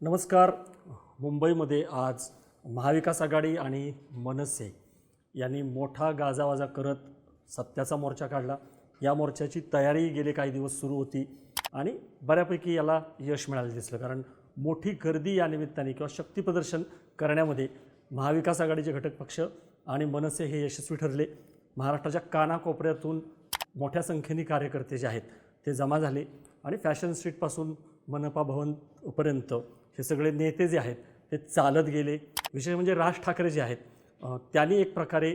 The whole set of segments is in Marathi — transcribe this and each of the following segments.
नमस्कार. मुंबईमध्ये आज महाविकास आघाडी आणि मनसे यांनी मोठा गाजावाजा करत सत्याचा मोर्चा काढला. या मोर्चाची तयारी गेले काही दिवस सुरू होती आणि बऱ्यापैकी याला यश मिळालं दिसलं. कारण मोठी गर्दी या निमित्ताने किंवा शक्तीप्रदर्शन करण्यामध्ये महाविकास आघाडीचे घटक पक्ष आणि मनसे हे यशस्वी ठरले. महाराष्ट्राच्या कानाकोपऱ्यातून मोठ्या संख्येने कार्यकर्ते जे आहेत ते जमा झाले आणि फॅशन स्ट्रीटपासून मनपा भवनपर्यंत हे सगळे नेते जे आहेत ते चालत गेले. विशेष म्हणजे राज ठाकरे जे आहेत त्यांनी एक प्रकारे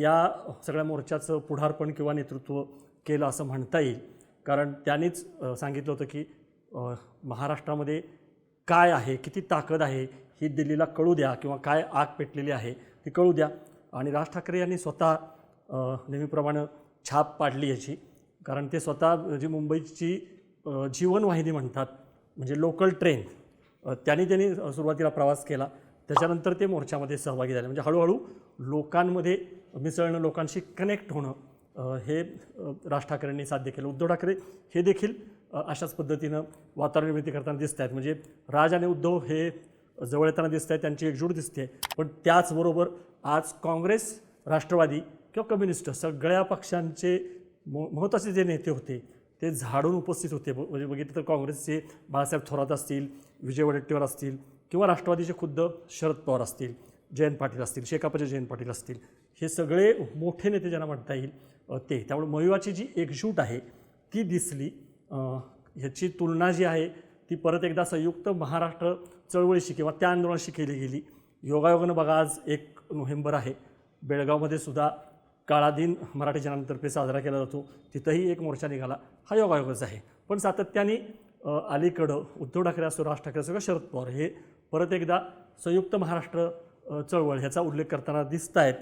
या सगळ्या मोर्चाचं पुढारपण किंवा नेतृत्व केलं असं म्हणता येईल. कारण त्यांनीच सांगितलं होतं की महाराष्ट्रामध्ये काय आहे किती ताकद आहे ही दिल्लीला कळू द्या किंवा काय आग पेटलेली आहे ती कळू द्या. आणि राज ठाकरे यांनी स्वतः नेहमीप्रमाणे छाप पाडली याची. कारण ते स्वतः जी मुंबईची जीवनवाहिनी म्हणतात म्हणजे लोकल ट्रेन त्यांनी त्यांनी सुरुवातीला प्रवास केला. त्याच्यानंतर ते मोर्चामध्ये सहभागी झाले. म्हणजे हळूहळू लोकांमध्ये मिसळणं लोकांशी कनेक्ट होणं हे राज ठाकरेंनी साध्य केलं. उद्धव ठाकरे हे देखील अशाच पद्धतीनं वातावरण निर्मिती करताना दिसत आहेत म्हणजे राज आणि उद्धव हे जवळ येताना दिसत आहेत त्यांची एकजूट दिसते. पण त्याचबरोबर आज काँग्रेस राष्ट्रवादी किंवा कम्युनिस्ट सगळ्या पक्षांचे मो महत्त्वाचे जे नेते होते ते झाडून उपस्थित होते. म्हणजे बघितलं तर काँग्रेसचे बाळासाहेब थोरात असतील विजय वडेट्टीवार असतील किंवा राष्ट्रवादीचे खुद्द शरद पवार असतील जयंत पाटील असतील शेकापचे जयंत पाटील असतील हे सगळे मोठे नेते ज्यांना म्हणता येईल ते. त्यामुळे मयुवाची जी एकजूट आहे ती दिसली. ह्याची तुलना जी आहे ती परत एकदा संयुक्त महाराष्ट्र चळवळीशी किंवा त्या आंदोलनाशी केली गेली. योगायोगानं बघा आज एक नोव्हेंबर आहे. बेळगावमध्ये सुद्धा काळा दिन मराठी जनांतर्फे साजरा केला जातो. तिथंही एक मोर्चा निघाला. हा योगायोगच आहे. पण सातत्याने अलीकडं उद्धव ठाकरे असो राज ठाकरे असो किंवा शरद पवार हे परत एकदा संयुक्त महाराष्ट्र चळवळ ह्याचा उल्लेख करताना दिसत आहेत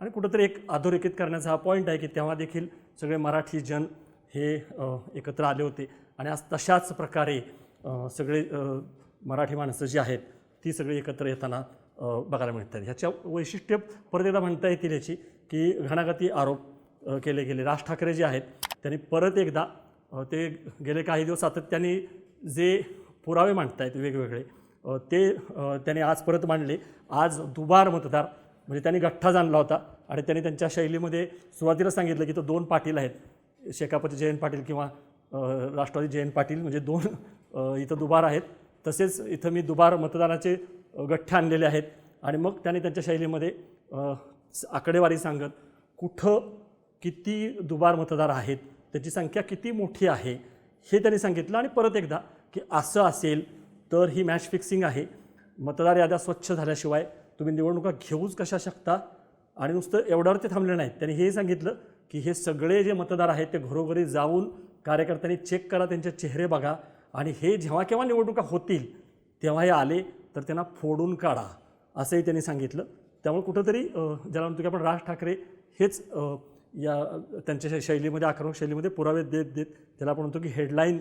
आणि कुठंतरी एक अधोरेखित करण्याचा हा पॉईंट आहे की तेव्हा देखील सगळे मराठी जन हे एकत्र आले होते. आणि आज तशाच प्रकारे सगळे मराठी माणसं जी आहेत ती सगळी एकत्र येताना बघायला मिळतात. ह्याच्या वैशिष्ट्य परत एकदा म्हणता येतील याची की घणाघाती आरोप केले गेले. राज ठाकरे जे आहेत त्यांनी परत एकदा ते गेले काही दिवस सातत्याने जे पुरावे मांडत आहेत वेगवेगळे ते त्याने त्यांनी आज परत मांडले. आज दुबार मतदार म्हणजे त्यांनी गठ्ठा जाणला होता आणि त्यांनी त्यांच्या शैलीमध्ये सुरुवातीला सांगितलं की तो दोन पाटील आहेत. शेकापती जयंत पाटील किंवा राष्ट्रवादी जयंत पाटील म्हणजे दोन इथं दुबार आहेत. तसेच इथं मी दुबार मतदानाचे गठ्ठे आणलेले आहेत. आणि मग त्यांनी त्यांच्या शैलीमध्ये आकडेवारी सांगत कुठं किती दुबार मतदार आहेत त्याची संख्या किती मोठी आहे हे त्यांनी सांगितलं आणि परत एकदा की असं असेल तर ही मॅच फिक्सिंग आहे. मतदार याद्या स्वच्छ झाल्याशिवाय तुम्ही निवडणुका घेऊच कशा शकता? आणि नुसतं एवढ्यावर ते थांबले नाहीत. त्यांनी हेही सांगितलं की हे सगळे जे मतदार आहेत ते घरोघरी जाऊन कार्यकर्त्यांनी चेक करा त्यांचे चेहरे बघा आणि हे जेव्हा केव्हा निवडणुका होतील तेव्हा हे आले तर त्यांना फोडून काढा असंही त्यांनी सांगितलं. त्यामुळे कुठंतरी ज्याला म्हणतो की आपण राज ठाकरे हेच या त्यांच्या शैलीमध्ये आक्रमक शैलीमध्ये पुरावे देत देत त्याला आपण म्हणतो की हेडलाईन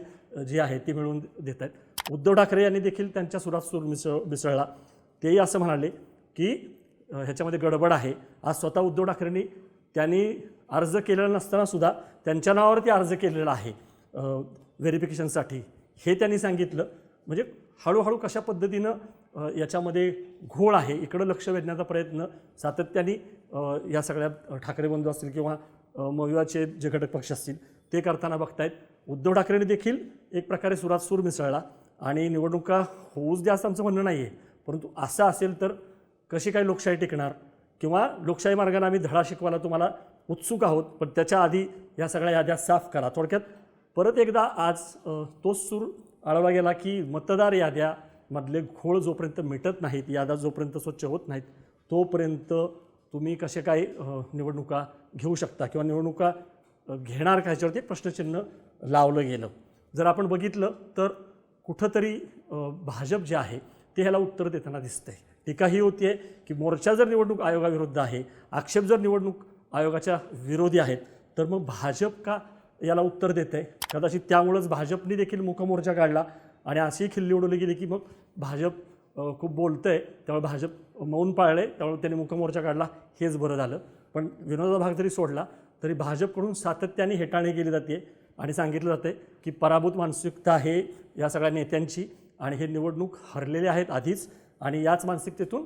जी आहे ती मिळवून देत आहेत. उद्धव ठाकरे यांनी देखील त्यांच्या सुरात सूर मिसळ मिसळला. तेही असं म्हणाले की ह्याच्यामध्ये गडबड आहे. आज स्वतः उद्धव ठाकरेंनी त्यांनी अर्ज केलेला नसतानासुद्धा त्यांच्या नावावरती अर्ज केलेला आहे व्हेरिफिकेशनसाठी. हे त्यांनी सांगितलं. म्हणजे हळूहळू कशा पद्धतीनं याच्यामध्ये घोळ आहे इकडं लक्ष वेधण्याचा प्रयत्न सातत्याने या सगळ्या ठाकरे बंधू असतील किंवा अ, मविवाचे जे घटक पक्ष असतील ते करताना बघतायत. उद्धव ठाकरेंनी देखील एक प्रकारे सुरात सूर मिसळला आणि निवडणुका होऊच द्या असं आमचं म्हणणं नाही आहे परंतु असं असेल तर कशी काय लोकशाही टिकणार? किंवा लोकशाही मार्गाने आम्ही धडा शिकवायला तुम्हाला उत्सुक आहोत पण त्याच्या आधी या सगळ्या याद्या साफ करा थोडक्यात. परत एकदा आज तोच सूर आळवला गेला की मतदार याद्यामधले घोळ जोपर्यंत मिटत नाहीत याद्या जोपर्यंत स्वच्छ होत नाहीत तोपर्यंत तुम्ही कसे काय निवडणुका घेऊ शकता किंवा निवडणुका घेणार का ह्याच्यावरती एक प्रश्नचिन्ह लावलं गेलं? जर आपण बघितलं तर कुठंतरी भाजप जे आहे ते ह्याला उत्तर देताना दिसतंय. टीका ही होती आहे की मोर्चा जर निवडणूक आयोगाविरुद्ध आहे आक्षेप जर निवडणूक आयोगाच्या विरोधी आहेत तर मग भाजप का याला उत्तर देत आहे कदाचित त्यामुळंच भाजपने देखील मुखमोर्चा काढला आणि अशी खिल्ली उडवली गेली की मग भाजप खूप बोलतं आहे त्यामुळे भाजप मौन पाळले त्यामुळे त्यांनी मुखमोर्चा काढला हेच बरं झालं. पण विनोदाचा भाग जरी सोडला तरी भाजपकडून सातत्याने हेटाळणी केली जाते आणि सांगितलं जाते की पराभूत मानसिकता आहे या सगळ्या नेत्यांची आणि हे निवडणूक हरलेले आहेत आधीच आणि याच मानसिकतेतून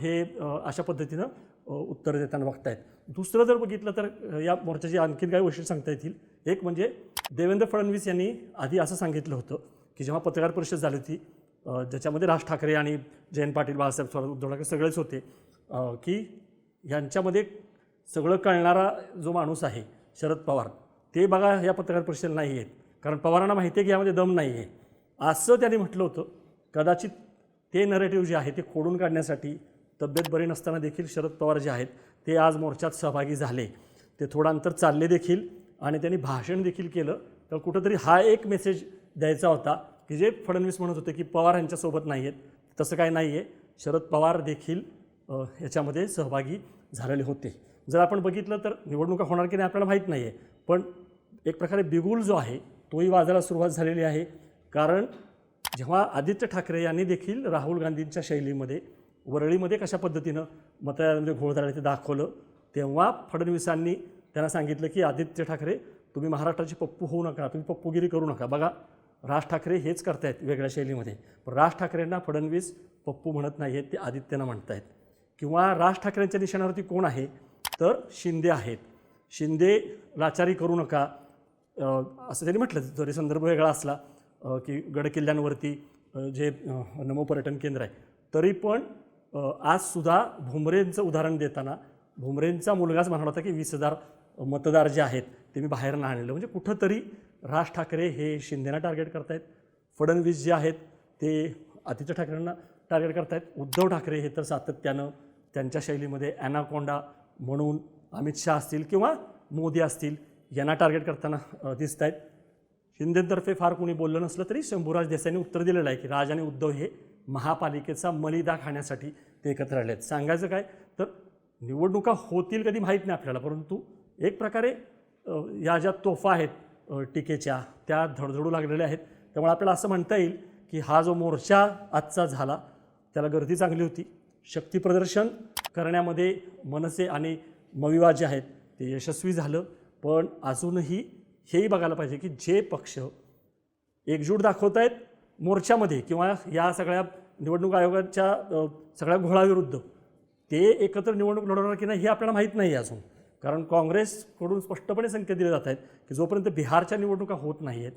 हे अशा पद्धतीनं उत्तर देताना बघतायत. दुसरं जर बघितलं तर या मोर्चाची आणखीन काही वैशिष्ट्य सांगता येतील. एक म्हणजे देवेंद्र फडणवीस यांनी आधी असं सांगितलं होतं की जेव्हा पत्रकार परिषद झाली होती ज्याच्यामध्ये राज ठाकरे आणि जयंत पाटील बाळासाहेब स्वराज उद्धव ठाकरे सगळेच होते की यांच्यामध्ये सगळं कळणारा जो माणूस आहे शरद पवार ते बघा या पत्रकार परिषदेला नाही आहेत. कारण पवारांना माहिती आहे की यामध्ये दम नाही आहे. असं त्यांनी म्हटलं होतं. कदाचित ते नरेटिव्ह जे आहे ते खोडून काढण्यासाठी तब्येत बरी नसताना देखील शरद पवार जे आहेत ते आज मोर्चात सहभागी झाले. ते थोडं अंतर चालले देखील आणि त्यांनी भाषण देखील केलं. तर कुठंतरी हा एक मेसेज द्यायचा होता. की जे फडणवीस म्हणत होते की पवार यांच्यासोबत नाही आहेत तसं काय नाही आहे. शरद पवार देखील याच्यामध्ये सहभागी झालेले होते. जर आपण बघितलं तर निवडणुका होणार की नाही आपल्याला माहीत नाही आहे पण एक प्रकारे बिगुल जो आहे तोही वाजायला सुरुवात झालेली आहे. कारण जेव्हा आदित्य ठाकरे यांनी देखील राहुल गांधींच्या शैलीमध्ये वरळीमध्ये कशा पद्धतीनं मतदारांमध्ये घोळ झाला ते दाखवलं तेव्हा फडणवीसांनी त्यांना सांगितलं की आदित्य ठाकरे तुम्ही महाराष्ट्राचे पप्पू होऊ नका तुम्ही पप्पूगिरी करू नका. बघा राज ठाकरे हेच करतायत वेगळ्या शैलीमध्ये. पण राज ठाकरेंना फडणवीस पप्पू म्हणत नाही आहेत ते आदित्यना आहेत किंवा राज ठाकरेंच्या निशाणावरती कोण आहे? तर शिंदे आहेत. शिंदे लाचारी करू नका. असं त्यांनी म्हटलं जरी संदर्भ वेगळा असला की गडकिल्ल्यांवरती जे नमोपर्यटन नमो पर्यटन केंद्र आहे तरी पण आजसुद्धा भुमरेंचं उदाहरण देताना भुमरेंचा मुलगाच म्हणाला होता की वीस हजार मतदार जे आहेत ते मी बाहेर ना आणलं म्हणजे कुठंतरी राज ठाकरे हे शिंदेना टार्गेट करतायत. फडणवीस जे आहेत ते आदित्य ठाकरेंना टार्गेट करतायत. उद्धव ठाकरे हे तर सातत्यानं त्यांच्या शैलीमध्ये ॲनाकोंडा म्हणून अमित शहा असतील किंवा मोदी असतील यांना टार्गेट करताना दिसत आहेत शिंदेतर्फे फार कोणी बोललं नसलं तरी शंभूराज देसाईंनी उत्तर दिलेलं आहे की राज आणि उद्धव हे महापालिकेचा मलिदा खाण्यासाठी ते एकत्र आले आहेत सांगायचं काय तर निवडणुका होतील कधी माहीत नाही आपल्याला परंतु एक प्रकारे या ज्या तोफा आहेत टीकेच्या त्या धडधडू लागलेल्या आहेत. त्यामुळे आपल्याला असं म्हणता येईल की हा जो मोर्चा आजचा झाला त्याला गर्दी चांगली होती. शक्तीप्रदर्शन करण्यामध्ये मनसे आणि मविवा जे आहेत ते यशस्वी झालं. पण अजूनही हेही बघायला पाहिजे की जे पक्ष एकजूट दाखवत आहेत मोर्चामध्ये किंवा या सगळ्या निवडणूक आयोगाच्या सगळ्या घोळाविरुद्ध ते एकत्र निवडणूक लढवणार की नाही हे आपल्याला माहीत नाही आहे अजून. कारण काँग्रेसकडून स्पष्टपणे संकेत दिले जात आहेत की जोपर्यंत बिहारच्या निवडणुका होत नाही आहेत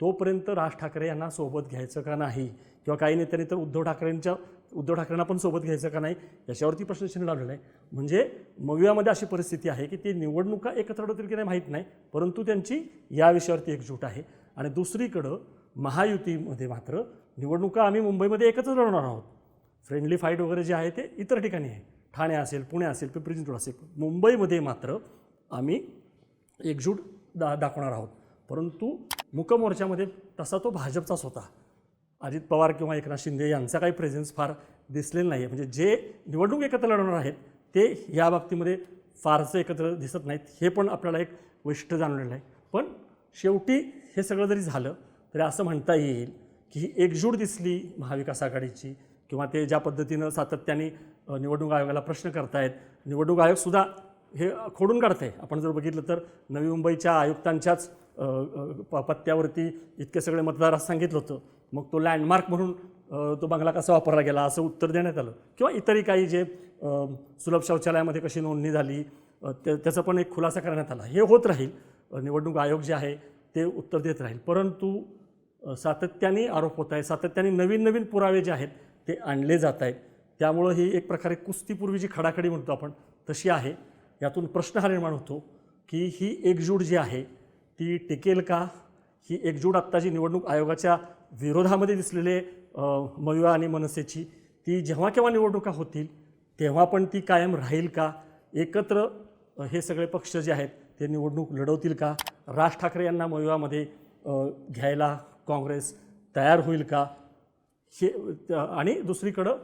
तोपर्यंत राज ठाकरे यांना सोबत घ्यायचं का नाही? किंवा काही नेत्यांनी तर उद्धव ठाकरेंच्या उद्धव ठाकरेंना पण सोबत घ्यायचं का नाही? याच्यावरती प्रश्नचिन्ह लावलेलं आहे. म्हणजे मवियामध्ये अशी परिस्थिती आहे की ते निवडणुका एकत्र होतील की नाही माहीत नाही परंतु त्यांची या विषयावरती एकजूट आहे. आणि दुसरीकडं महायुतीमध्ये मात्र निवडणुका आम्ही मुंबईमध्ये एकत्र लढणार आहोत. फ्रेंडली फाईट वगैरे जे आहे ते इतर ठिकाणी आहे. ठाणे असेल पुणे असेल पिंपरी चिंचवड असेल मुंबईमध्ये मात्र आम्ही एकजूट दा दाखवणार आहोत. परंतु मुकमोर्चामध्ये तसा तो भाजपचाच होता. अजित पवार किंवा एकनाथ शिंदे यांचा काही प्रेझेन्स फार दिसलेला नाही आहे म्हणजे जे निवडणूक एकत्र लढवणार आहेत ते या बाबतीमध्ये फारसं एकत्र दिसत नाहीत. हे पण आपल्याला एक वैशिष्ट्य जाणवलेलं आहे. पण शेवटी हे सगळं जरी झालं तरी असं म्हणता येईल की ही एकजूट दिसली महाविकास आघाडीची किंवा ते ज्या पद्धतीनं सातत्याने निवडणूक आयोगाला प्रश्न करतायत. निवडणूक आयोगसुद्धा हे खोडून काढते आपण जर बघितलं तर नवी मुंबईच्या आयुक्तांच्याच प- पत्त्यावरती इतके सगळे मतदार असं सांगितलं होतं. मग तो लँडमार्क म्हणून तो बंगला कसा वापरला गेला असं उत्तर देण्यात आलं. किंवा इतरही काही जे सुलभ शौचालयामध्ये कशी नोंदणी झाली त्या त्याचा पण एक खुलासा करण्यात आला. हे होत राहील. निवडणूक आयोग जे आहे ते उत्तर देत राहील. परंतु सातत्याने आरोप होत आहे सातत्याने नवीन नवीन पुरावे जे आहेत ते आणले जात आहेत. त्यामुळं ही एक प्रकारे कुस्तीपूर्वी जी खडाखडी म्हणतो आपण तशी आहे. यातून प्रश्न हा निर्माण होतो की ही एकजूट जी आहे ती टिकेल का? ही एकजूट आत्ता जी निवडणूक आयोगाच्या विरोधामध्ये दिसलेले अ, मविवा आणि मनसेची ती जेव्हा केव्हा निवडणुका होतील तेव्हा पण ती कायम राहील का? एकत्र हे सगळे पक्ष जे आहेत ते निवडणूक लढवतील का? राज ठाकरे यांना मविवामध्ये घ्यायला काँग्रेस तयार होईल का? हे आणि दुसरीकडं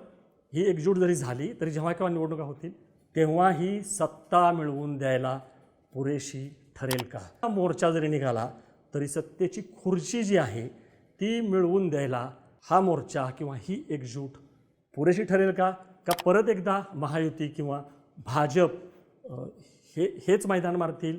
ही एकजूट जरी झाली तरी जेव्हा केव्हा निवडणुका होतील तेव्हा ही सत्ता मिळवून द्यायला पुरेशी ठरेल का? हा मोर्चा जरी निघाला तरी सत्तेची खुर्ची जी आहे ती मिळवून द्यायला हा मोर्चा किंवा ही एकजूट पुरेशी ठरेल का? का परत एकदा महायुती किंवा भाजप हे हेच मैदान मारतील?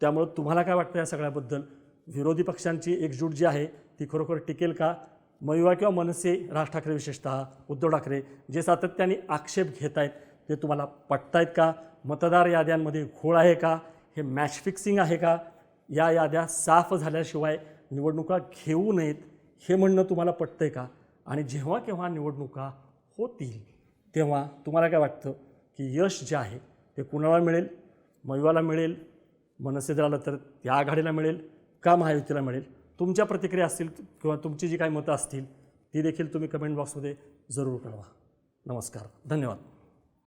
त्यामुळं तुम्हाला काय वाटतं या सगळ्याबद्दल? विरोधी पक्षांची एकजूट जी आहे ती खरोखर टिकेल का? मयुवा किंवा मनसे राज ठाकरे विशेषतः उद्धव ठाकरे जे सातत्याने आक्षेप घेत आहेत ते तुम्हाला पटतायत का? मतदार याद्यांमध्ये घोळ आहे का? हे मॅच फिक्सिंग आहे का? या याद्या साफ झाल्याशिवाय निवडणुका घेऊ नयेत हे म्हणणं तुम्हाला पटतं आहे का? आणि जेव्हा केव्हा निवडणुका होतील तेव्हा तुम्हाला काय वाटतं की यश जे आहे ते कुणाला मिळेल? मयुवाला मिळेल मनसे जर आलं तर त्या आघाडीला मिळेल का महायुतीला मिळेल? तुमच्या प्रतिक्रिया असतील किंवा तुमची जी काही मतं असतील ती देखील तुम्ही कमेंट बॉक्समध्ये जरूर कळवा. नमस्कार. धन्यवाद.